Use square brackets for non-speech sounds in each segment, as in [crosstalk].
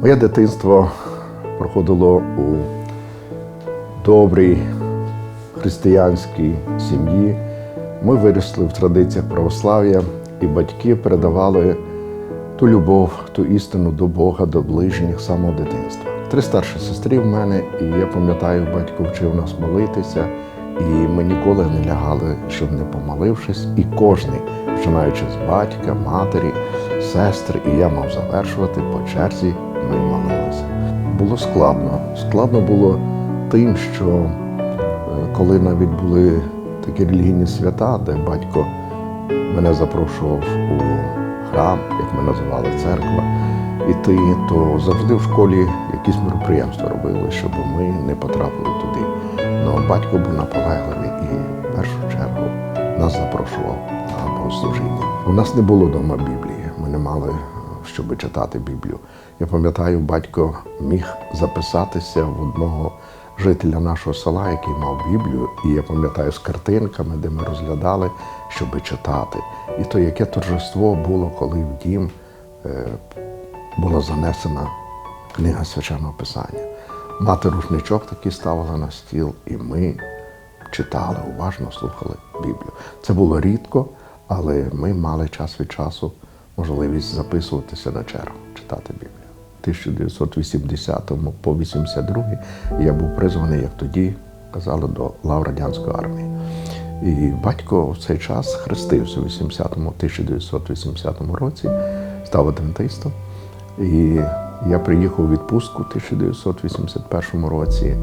Моє дитинство проходило у добрій християнській сім'ї. Ми виросли в традиціях православ'я, і батьки передавали ту любов, ту істину до Бога, до ближніх самого дитинства. Три старші сестри в мене, і я пам'ятаю, батько вчив нас молитися, і ми ніколи не лягали, щоб не помолившись. І кожний, починаючи з батька, матері, сестри, і я мав завершувати по черзі, ми молилися. Було складно. Складно було тим, що е, коли навіть були такі релігійні свята, де батько мене запрошував у храм, як ми називали церква, іти, то завжди в школі якісь мероприємства робили, щоб ми не потрапили туди. Ну, батько був наполегливий і в першу чергу нас запрошував на богослужіння. У нас не було вдома Біблії, ми не мали щоб читати Біблію. Я пам'ятаю, батько міг записатися в одного жителя нашого села, який мав Біблію, і я пам'ятаю з картинками, де ми розглядали, щоб читати. І то яке торжество було, коли в дім е, була занесена книга священного Писання. Мати рушничок такий ставила на стіл, і ми читали, уважно слухали Біблію. Це було рідко, але ми мали час від часу можливість записуватися на чергу, читати Біблію. У 1980 по 82 я був призваний, як тоді казали, до лав радянської армії. І батько в цей час хрестився у 80-му, 1980 році, став адвентистом. І я приїхав у відпустку у 1981 році.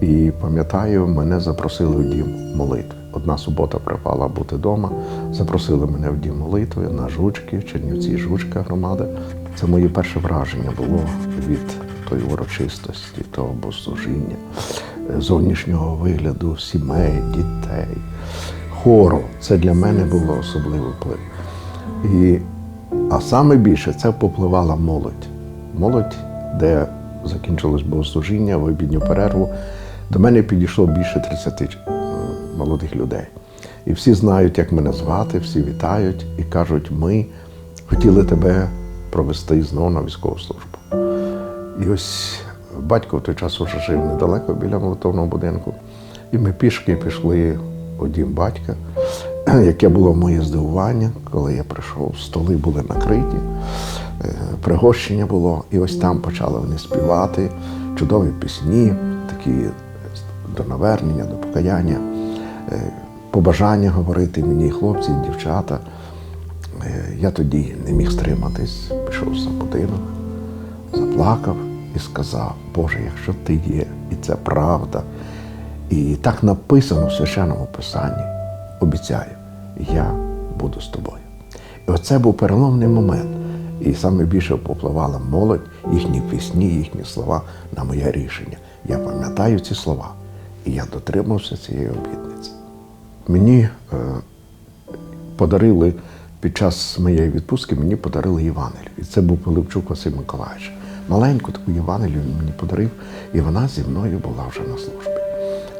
І пам'ятаю, мене запросили в дім молитви. Одна субота припала бути вдома. Запросили мене в дім молитви на жучки, Чернівці, жучка громада. Це моє перше враження було від тої урочистості, того богослужіння, зовнішнього вигляду сімей, дітей, хору. Це для мене було особливий вплив. І, а саме більше це попливала молодь. Молодь, де закінчилось богослужіння в обідню перерву. До мене підійшло більше 30 молодих людей. І всі знають, як мене звати, всі вітають і кажуть, ми хотіли тебе провести знову на військову службу. І ось батько в той час уже жив недалеко біля молитовного будинку. І ми пішки пішли у дім батька, [clears throat] яке було моє здивування, коли я прийшов, столи були накриті, пригощення було, і ось там почали вони співати чудові пісні, такі до навернення, до покаяння, побажання говорити мені, хлопці, дівчата. Я тоді не міг стриматись, пішов за будинок, заплакав і сказав, Боже, якщо ти є, і це правда, і так написано в священному писанні, обіцяю, я буду з тобою. І оце був переломний момент. І саме більше попливала молодь, їхні пісні, їхні слова на моє рішення. Я пам'ятаю ці слова, і я дотримався цієї обітниці. Мені е, подарили під час моєї відпустки, мені подарили Євангелію. І це був Пилипчук Василь Миколаївич. Маленьку таку Євангелію мені подарив, і вона зі мною була вже на службі.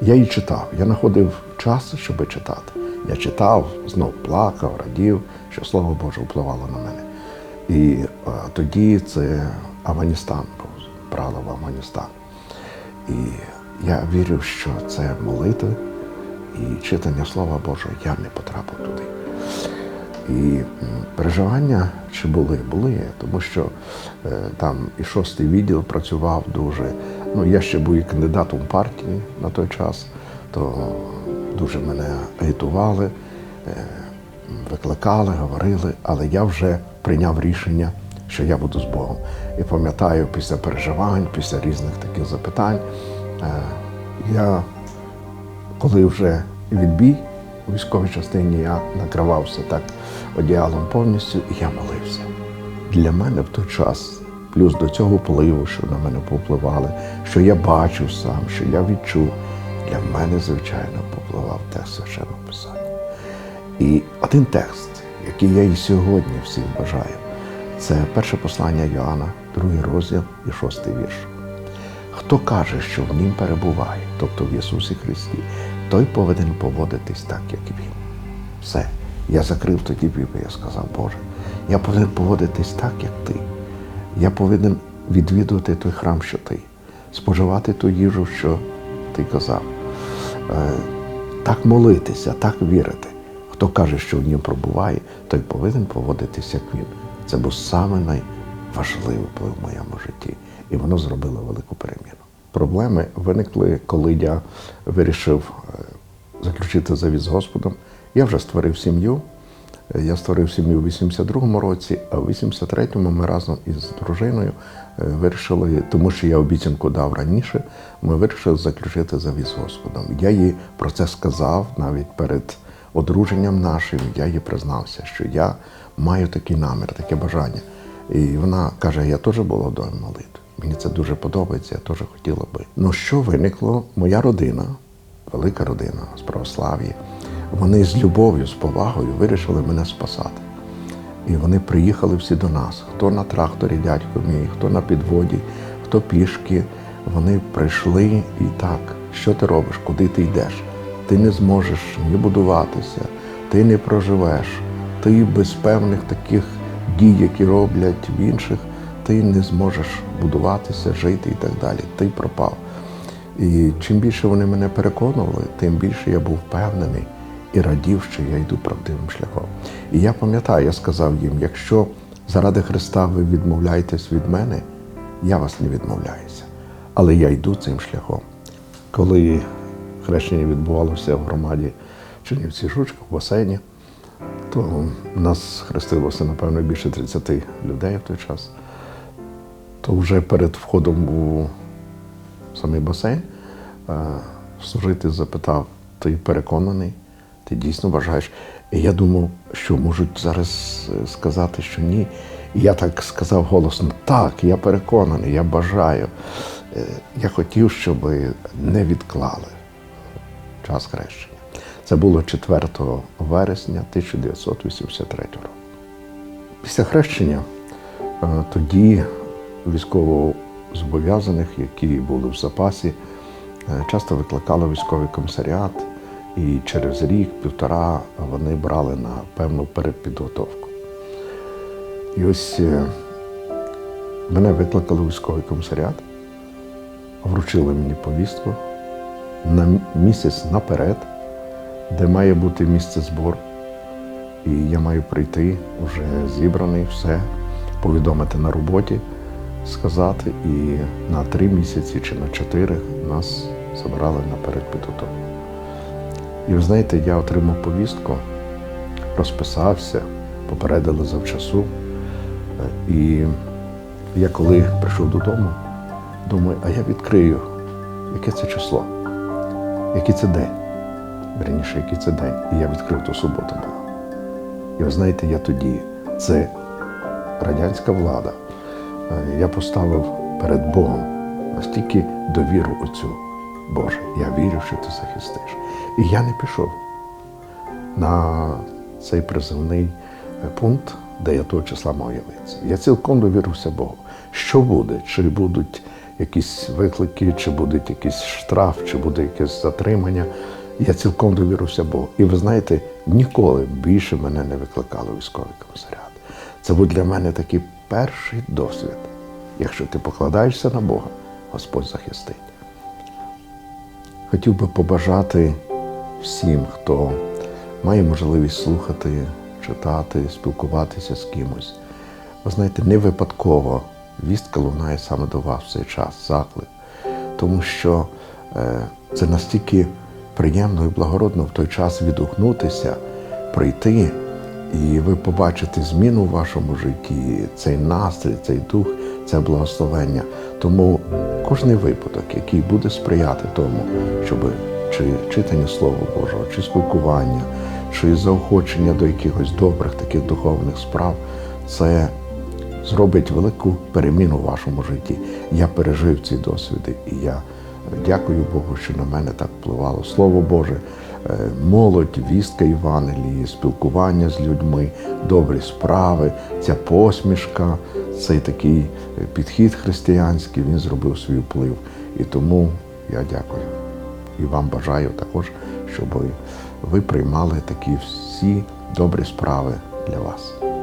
Я її читав, я знаходив час, щоб читати. Я читав, знов плакав, радів, що Слово Боже впливало на мене. І а, тоді це Афганістан брала в Афганістан. І я вірив, що це молитви і читання Слова Божого, я не потрапив туди. І переживання чи були, були, тому що е, там і шостий відділ працював дуже. Ну, я ще був і кандидатом партії на той час, то дуже мене агітували, е, викликали, говорили, але я вже прийняв рішення, що я буду з Богом. І пам'ятаю, після переживань, після різних таких запитань, я коли вже відбій у військовій частині, я накривався так одіялом повністю, і я молився. Для мене в той час, плюс до цього впливу, що на мене попливали, що я бачив сам, що я відчув, для мене, звичайно, попливав текст священного писання. І один текст, який я і сьогодні всім бажаю, це перше послання Йоанна, другий розділ і шостий вірш. Хто каже, що в нім перебуває, тобто в Ісусі Христі, той повинен поводитись так, як Він. Все. Я закрив тоді Біблію, я сказав, Боже, я повинен поводитись так, як ти. Я повинен відвідувати той храм, що ти, споживати ту їжу, що ти казав, Е, так молитися, так вірити. Хто каже, що в ньому пробуває, той повинен поводитися, як він. Це був саме найважливий в моєму житті. І воно зробило велику переміну. Проблеми виникли, коли я вирішив е, заключити завіт з Господом. Я вже створив сім'ю. Е, Я створив сім'ю в 82-му році, а в 83-му ми разом із дружиною е, вирішили, тому що я обіцянку дав раніше, ми вирішили заключити завіт з Господом. Я їй про це сказав навіть перед одруженням нашим. Я їй признався, що я маю такий намір, таке бажання. І вона каже: я теж була вдома молитви. Мені це дуже подобається, я теж хотіла би. Ну що виникло? Моя родина, велика родина з православ'я, вони з любов'ю, з повагою вирішили мене спасати. І вони приїхали всі до нас. Хто на тракторі, дядько мій, хто на підводі, хто пішки. Вони прийшли і так, що ти робиш, куди ти йдеш? Ти не зможеш ні будуватися, ти не проживеш, ти без певних таких дій, які роблять в інших, ти не зможеш будуватися, жити і так далі. Ти пропав. І чим більше вони мене переконували, тим більше я був впевнений і радів, що я йду правдивим шляхом. І я пам'ятаю, я сказав їм: якщо заради Христа ви відмовляєтесь від мене, я вас не відмовляюся. Але я йду цим шляхом. Коли хрещення відбувалося в громаді Чернівці Жучка в басейні, то нас хрестилося, напевно, більше 30 людей в той час. То вже перед входом у самий басейн е, служитель запитав: ти переконаний? Ти дійсно вважаєш? І я думав, що можуть зараз е, сказати, що ні. І я так сказав голосно: так, я переконаний, я бажаю. Е, Я хотів, щоб не відклали час хрещення. Це було 4 вересня 1983 року. Після хрещення тоді військовозобов'язаних, які були в запасі, е, часто викликали військовий комісаріат, і через рік, півтора вони брали на певну передпідготовку. І ось е, мене викликали військовий комісаріат, вручили мені повістку на місяць наперед, де має бути місце збору. І я маю прийти вже зібраний, все, повідомити на роботі, сказати. І на три місяці чи на чотири нас забрали на передпідготовку. І ви знаєте, я отримав повістку, розписався, попередили завчасу. І я коли прийшов додому, думаю, а я відкрию, яке це число, який це день. Верніше, який це день. І я відкрив ту суботу. І ви знаєте, я тоді, це радянська влада, я поставив перед Богом настільки довіру оцю. Боже, я вірю, що ти захистиш. І я не пішов на цей призовний е, пункт, де я того числа мав явитися. Я цілком довірився Богу. Що буде? Чи будуть якісь виклики, чи буде якийсь штраф, чи буде якесь затримання. Я цілком довірився Богу. І ви знаєте, ніколи більше мене не викликали військовий комісаріат. Це був для мене такий перший досвід. Якщо ти покладаєшся на Бога, Господь захистить. Хотів би побажати всім, хто має можливість слухати, читати, спілкуватися з кимось. Ви знаєте, не випадково вістка лунає саме до вас в цей час, заклик, тому що е, це настільки приємно і благородно в той час відгукнутися, прийти, і ви побачите зміну в вашому житті, цей настрій, цей дух, це благословення. Тому кожний випадок, який буде сприяти тому, щоб чи читання Слова Божого, чи спілкування, чи заохочення до якихось добрих таких духовних справ, це зробить велику переміну в вашому житті. Я пережив ці досвіди, і я дякую Богу, що на мене так впливало Слово Боже, молодь, вістка Євангелії, спілкування з людьми, добрі справи, ця посмішка, цей такий е, підхід християнський, він зробив свій вплив. І тому я дякую. І вам бажаю також, щоб ви приймали такі всі добрі справи для вас.